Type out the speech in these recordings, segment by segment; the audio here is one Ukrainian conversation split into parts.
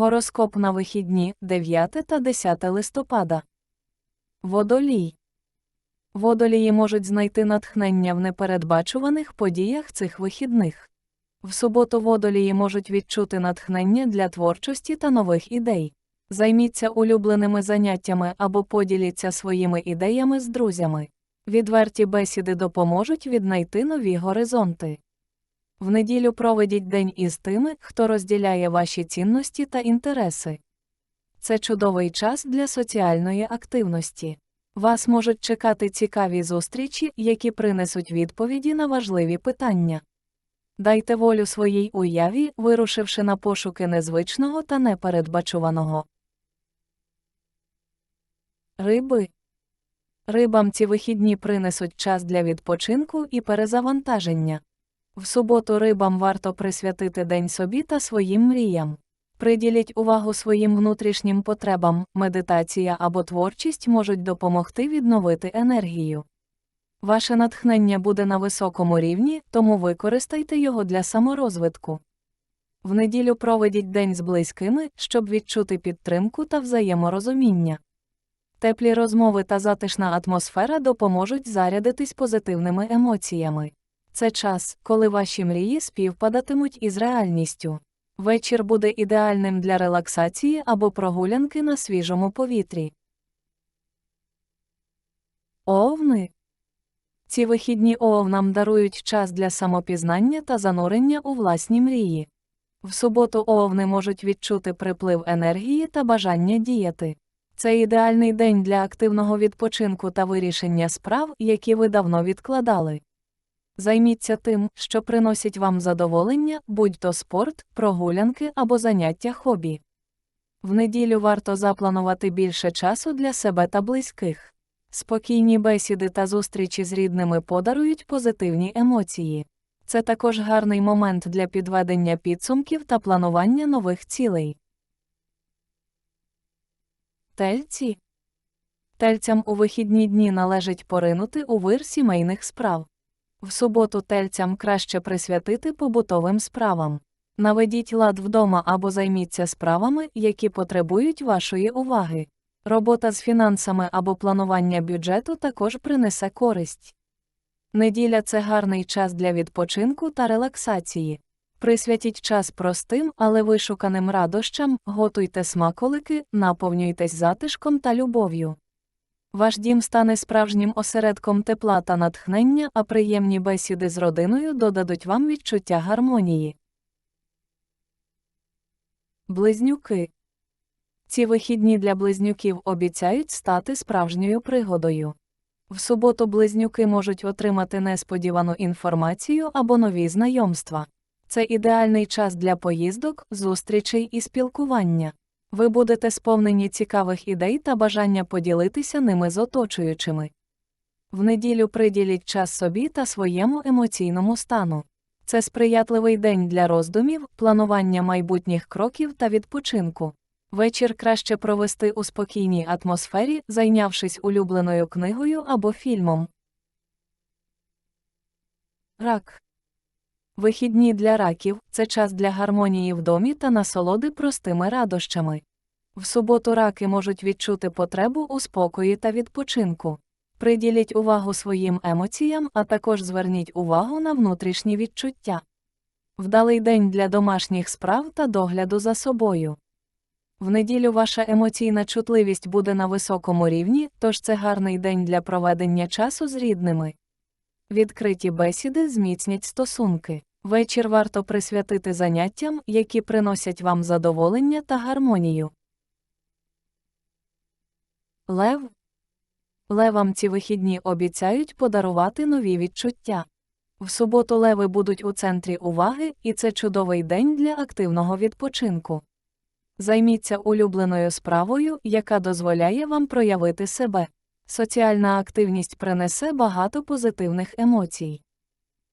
Гороскоп на вихідні 9 та 10 листопада. Водолій. Водолії можуть знайти натхнення в непередбачуваних подіях цих вихідних. В суботу водолії можуть відчути натхнення для творчості та нових ідей. Займіться улюбленими заняттями або поділіться своїми ідеями з друзями. Відверті бесіди допоможуть віднайти нові горизонти. В неділю проведіть день із тими, хто розділяє ваші цінності та інтереси. Це чудовий час для соціальної активності. Вас можуть чекати цікаві зустрічі, які принесуть відповіді на важливі питання. Дайте волю своїй уяві, вирушивши на пошуки незвичного та непередбачуваного. Риби. Рибам ці вихідні принесуть час для відпочинку і перезавантаження. В суботу рибам варто присвятити день собі та своїм мріям. Приділіть увагу своїм внутрішнім потребам, медитація або творчість можуть допомогти відновити енергію. Ваше натхнення буде на високому рівні, тому використайте його для саморозвитку. В неділю проведіть день з близькими, щоб відчути підтримку та взаєморозуміння. Теплі розмови та затишна атмосфера допоможуть зарядитись позитивними емоціями. Це час, коли ваші мрії співпадатимуть із реальністю. Вечір буде ідеальним для релаксації або прогулянки на свіжому повітрі. Овни. Ці вихідні овнам дарують час для самопізнання та занурення у власні мрії. В суботу овни можуть відчути приплив енергії та бажання діяти. Це ідеальний день для активного відпочинку та вирішення справ, які ви давно відкладали. Займіться тим, що приносить вам задоволення, будь-то спорт, прогулянки або заняття хобі. В неділю варто запланувати більше часу для себе та близьких. Спокійні бесіди та зустрічі з рідними подарують позитивні емоції. Це також гарний момент для підведення підсумків та планування нових цілей. Тельці. Тельцям у вихідні дні належить поринути у вир сімейних справ. В суботу тельцям краще присвятити побутовим справам. Наведіть лад вдома або займіться справами, які потребують вашої уваги. Робота з фінансами або планування бюджету також принесе користь. Неділя це гарний час для відпочинку та релаксації. Присвятіть час простим, але вишуканим радощам, готуйте смаколики, наповнюйтесь затишком та любов'ю. Ваш дім стане справжнім осередком тепла та натхнення, а приємні бесіди з родиною додадуть вам відчуття гармонії. Близнюки. Ці вихідні для близнюків обіцяють стати справжньою пригодою. В суботу близнюки можуть отримати несподівану інформацію або нові знайомства. Це ідеальний час для поїздок, зустрічей і спілкування. Ви будете сповнені цікавих ідей та бажання поділитися ними з оточуючими. В неділю приділіть час собі та своєму емоційному стану. Це сприятливий день для роздумів, планування майбутніх кроків та відпочинку. Вечір краще провести у спокійній атмосфері, зайнявшись улюбленою книгою або фільмом. Рак. Вихідні для раків це час для гармонії в домі та насолоди простими радощами. В суботу раки можуть відчути потребу у спокої та відпочинку. Приділіть увагу своїм емоціям, а також зверніть увагу на внутрішні відчуття. Вдалий день для домашніх справ та догляду за собою. В неділю ваша емоційна чутливість буде на високому рівні, тож це гарний день для проведення часу з рідними. Відкриті бесіди зміцнять стосунки. Вечір варто присвятити заняттям, які приносять вам задоволення та гармонію. Лев. Левам ці вихідні обіцяють подарувати нові відчуття. В суботу леви будуть у центрі уваги, і це чудовий день для активного відпочинку. Займіться улюбленою справою, яка дозволяє вам проявити себе. Соціальна активність принесе багато позитивних емоцій.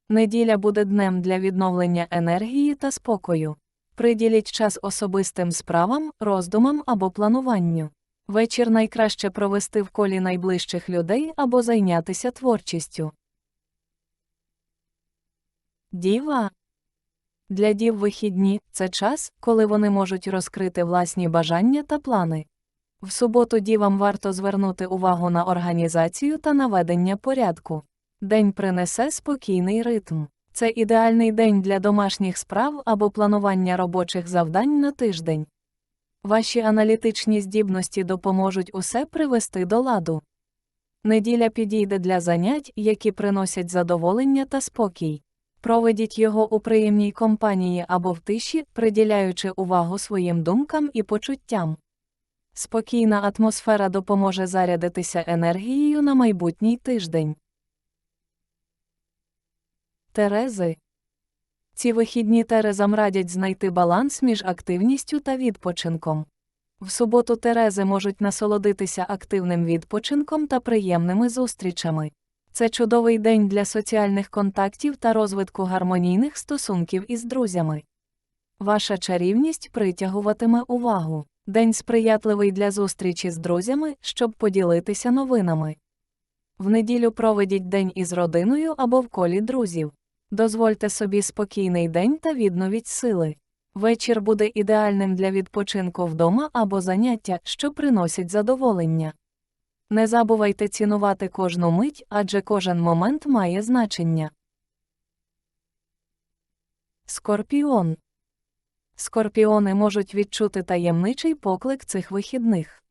Неділя буде днем для відновлення енергії та спокою. Приділіть час особистим справам, роздумам або плануванню. Вечір найкраще провести в колі найближчих людей або зайнятися творчістю. Діва. Для дів вихідні це час, коли вони можуть розкрити власні бажання та плани. В суботу дівам варто звернути увагу на організацію та наведення порядку. День принесе спокійний ритм. Це ідеальний день для домашніх справ або планування робочих завдань на тиждень. Ваші аналітичні здібності допоможуть усе привести до ладу. Неділя підійде для занять, які приносять задоволення та спокій. Проведіть його у приємній компанії або в тиші, приділяючи увагу своїм думкам і почуттям. Спокійна атмосфера допоможе зарядитися енергією на майбутній тиждень. Терези. Ці вихідні Терезам радять знайти баланс між активністю та відпочинком. В суботу Терези можуть насолодитися активним відпочинком та приємними зустрічами. Це чудовий день для соціальних контактів та розвитку гармонійних стосунків із друзями. Ваша чарівність притягуватиме увагу. День сприятливий для зустрічі з друзями, щоб поділитися новинами. В неділю проведіть день із родиною або в колі друзів. Дозвольте собі спокійний день та відновіть сили. Вечір буде ідеальним для відпочинку вдома або заняття, що приносять задоволення. Не забувайте цінувати кожну мить, адже кожен момент має значення. Скорпіон. Скорпіони можуть відчути таємничий поклик цих вихідних.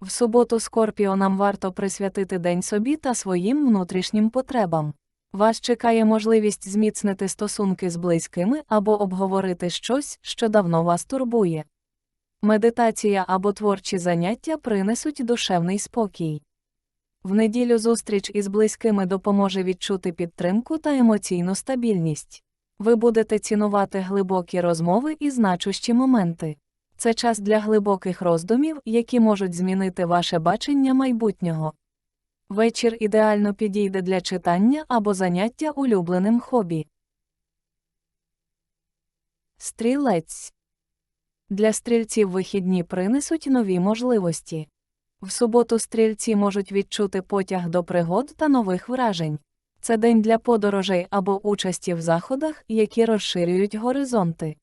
В суботу скорпіонам варто присвятити день собі та своїм внутрішнім потребам. Вас чекає можливість зміцнити стосунки з близькими або обговорити щось, що давно вас турбує. Медитація або творчі заняття принесуть душевний спокій. В неділю зустріч із близькими допоможе відчути підтримку та емоційну стабільність. Ви будете цінувати глибокі розмови і значущі моменти. Це час для глибоких роздумів, які можуть змінити ваше бачення майбутнього. Вечір ідеально підійде для читання або заняття улюбленим хобі. Стрілець для стрільців вихідні принесуть нові можливості. В суботу стрільці можуть відчути потяг до пригод та нових вражень. Це день для подорожей або участі в заходах, які розширюють горизонти.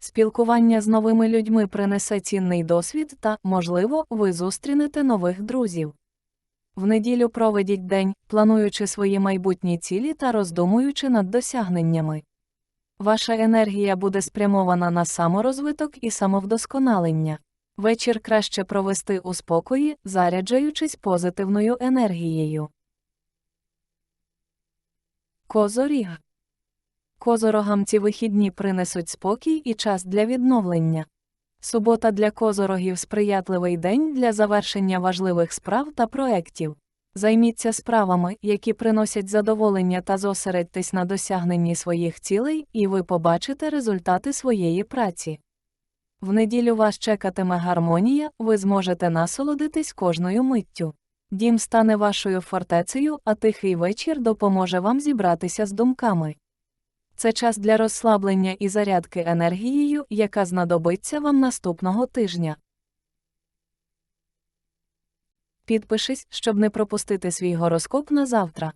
Спілкування з новими людьми принесе цінний досвід та, можливо, ви зустрінете нових друзів. В неділю проведіть день, плануючи свої майбутні цілі та роздумуючи над досягненнями. Ваша енергія буде спрямована на саморозвиток і самовдосконалення. Вечір краще провести у спокої, заряджаючись позитивною енергією. Козоріг. Козорогам ці вихідні принесуть спокій і час для відновлення. Субота для козорогів сприятливий день для завершення важливих справ та проєктів. Займіться справами, які приносять задоволення та зосередьтесь на досягненні своїх цілей, і ви побачите результати своєї праці. В неділю вас чекатиме гармонія, ви зможете насолодитись кожною миттю. Дім стане вашою фортецею, а тихий вечір допоможе вам зібратися з думками. Це час для розслаблення і зарядки енергією, яка знадобиться вам наступного тижня. Підпишись, щоб не пропустити свій гороскоп на завтра.